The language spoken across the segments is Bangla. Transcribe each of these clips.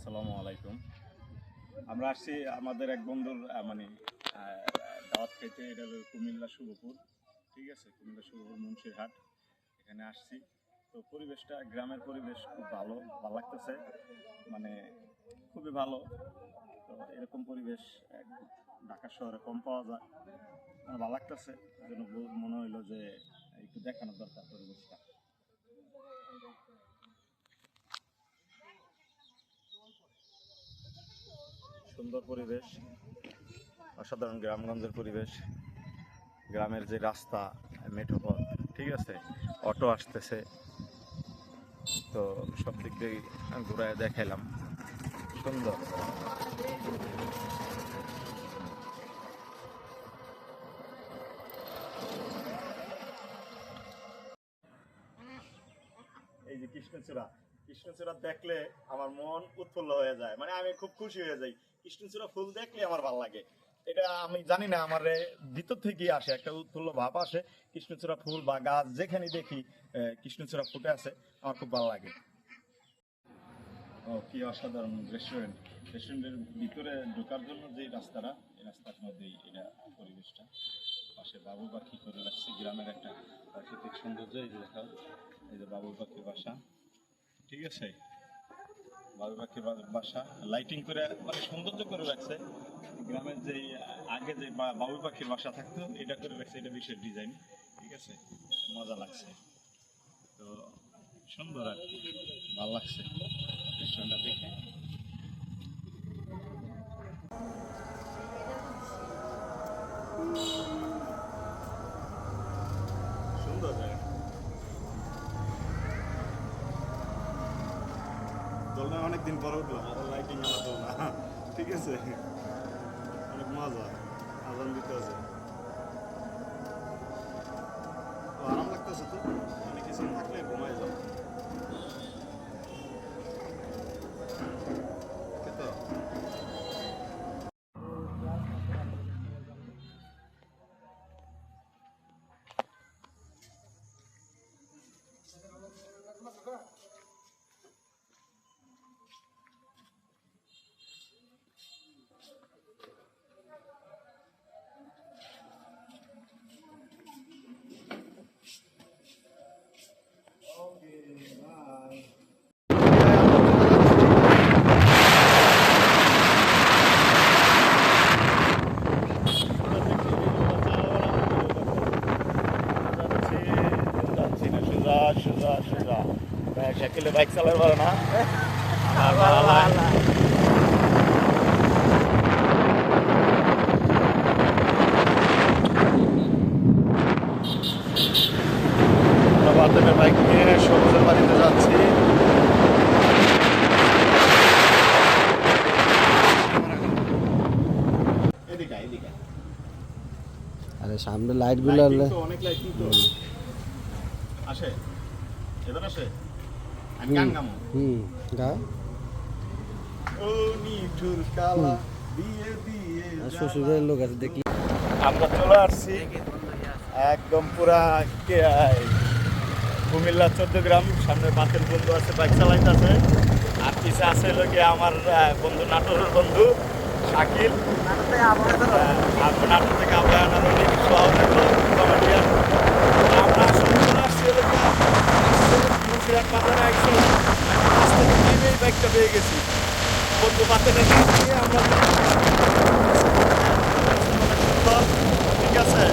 আসসালামু আলাইকুম। আমরা আসছি আমাদের এক বন্ধুর মানে দাওয়াত খেতে এটা হলো কুমিল্লা শুভপুর ঠিক আছে? কুমিল্লা শুভপুর মুন্সিরহাট এখানে আসছি। তো পরিবেশটা, গ্রামের পরিবেশ খুব ভালো ভালো লাগতেছে। মানে খুবই ভালো। তো এরকম পরিবেশ ঢাকা শহরে কম পাওয়া যায়। ভালো লাগতেছে। জন্য মনে হইল যে, একটু দেখানোর দরকার পরিবেশটা। সুন্দর পরিবেশ, অসাধারণ গ্রামগঞ্জের পরিবেশ, গ্রামের যে রাস্তা, মেঠো পথ, ঠিক আছে? অটো আসতেছে। তো সব দিক দিয়ে ঘুরায় দেখাইলাম। সুন্দর। এই যে কৃষ্ণচূড়া কৃষ্ণচূড়া দেখলে আমার মন উৎফুল্ল হয়ে যায়। মানে আমি খুব খুশি হয়ে যাই। কৃষ্ণচূড়া ফুল দেখলে আমার ভালো লাগে। এটা আমি জানি না, আমার ভিতর থেকে আসে, একটা উৎফুল্ল ভাব আসে, কৃষ্ণচূড়া ফুল বা গাছ যেখানে দেখি কৃষ্ণচূড়া ফুটে আছে, আমার খুব ভালো লাগে। ও, কি অসাধারণ রেস্টুরেন্ট রেস্টুরেন্টের ভিতরে ঢোকার জন্য যে রাস্তাটা, এই রাস্তার মধ্যেই এটা পরিবেশটা। পাশে বাবু পাখি করে রাখছে, গ্রামের একটা প্রাকৃতিক সৌন্দর্য এই যে দেখা এই যে বাবু পাখির বাসা। ঠিক আছে? বাবু পাখির বাসা লাইটিং করে মানে সৌন্দর্য করে রাখছে। গ্রামের যে, আগে যে বাবু পাখির বাসা থাকতো, এটা করে রাখছে, এটা বিশেষ ডিজাইন ঠিক আছে? মজা লাগছে। তো সুন্দর আর ভালো লাগছে। রেস্টুরেন্টটা দেখে। দোলনা অনেকদিন পরে উঠলাম আবার লাইটিং আলা দোলনা ঠিক আছে? অনেক মজা, আজান দিতে আছে আরাম লাগতেছে তো? অনেক কিছু থাকলে ঘুমাই যাও। সাইকেলে বাইক চালাতে পারে না। বালা আমরা বাইক নিয়ে সবুজের বাড়িতে যাচ্ছি। আরে সামনে লাইটগুলো লাইটিং অনেক লাইটিং তো। আসে। এবার আসে। আমি গান গামো হুম গা ও নিঠুর কালা দিয়ে দিয়ে শ্বশুরের লোক আছে দেখি আমরা চলে আসছি একদম পুরা কে- কুমিল্লা চোদ্দ গ্রাম সামনে বাতের বন্ধু আছে বাইক চালাইতেছে আর পিছে আছে গিয়ে আমার বন্ধু নাটোরের বন্ধু শাকিল নাটোর থেকে আমরা নাটোর কমেডিয়ান আমরা আসলে চলে আসছি হলো গিয়ে মুন্সিরহাট বাজারে একশো থেকে নেমেই বাইকটা পেয়ে গেছি। বন্ধু বাতেনের নিয়ে আমরা ঠিক আছে।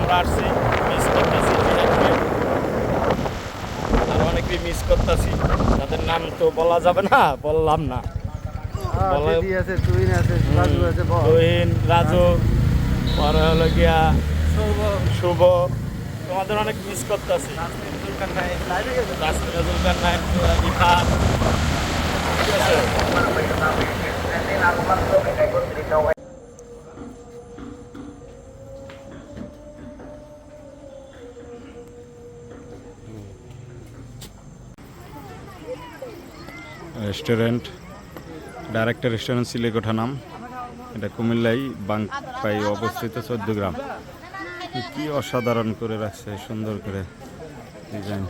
আমরা আসছি। মিস করতেছি আর অনেকেই মিস করতেছি। তাদের নাম তো বলা যাবে না বললাম না। আছে তুই আছে রাজু আছে তুহিন রাজু পরে হলো গিয়া শুভ। তোমাদের অনেক মিস করতেছি। রাসমিনা জুলকার নায়ক ইফাত ঠিক রেস্টুরেন্ট ডাইরেক্টর রেস্টুরেন্ট সিলেকোঠা নাম। এটা কুমিল্লাই বাংপাই অবস্থিত চোদ্দ গ্রাম। কি অসাধারণ করে রাখছে, সুন্দর করে ডিজাইন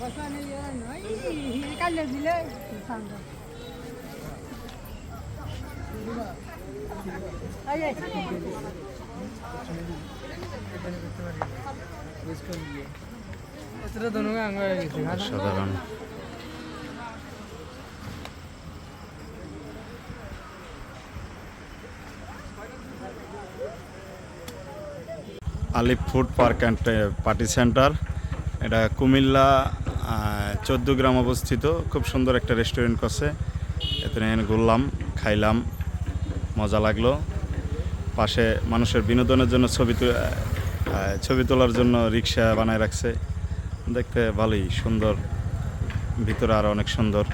我说 সাধারণ। Food park and party centre. এটা কুমিল্লা চোদ্দ গ্রাম অবস্থিত। খুব সুন্দর একটা রেস্টুরেন্ট করছে এতে ঘুরলাম, খাইলাম, মজা লাগল। পাশে মানুষের বিনোদনের জন্য ছবি ছবি তোলার জন্য রিক্সা বানায় রাখছে। দেখতে ভালোই সুন্দর, ভিতরে আরও অনেক সুন্দর।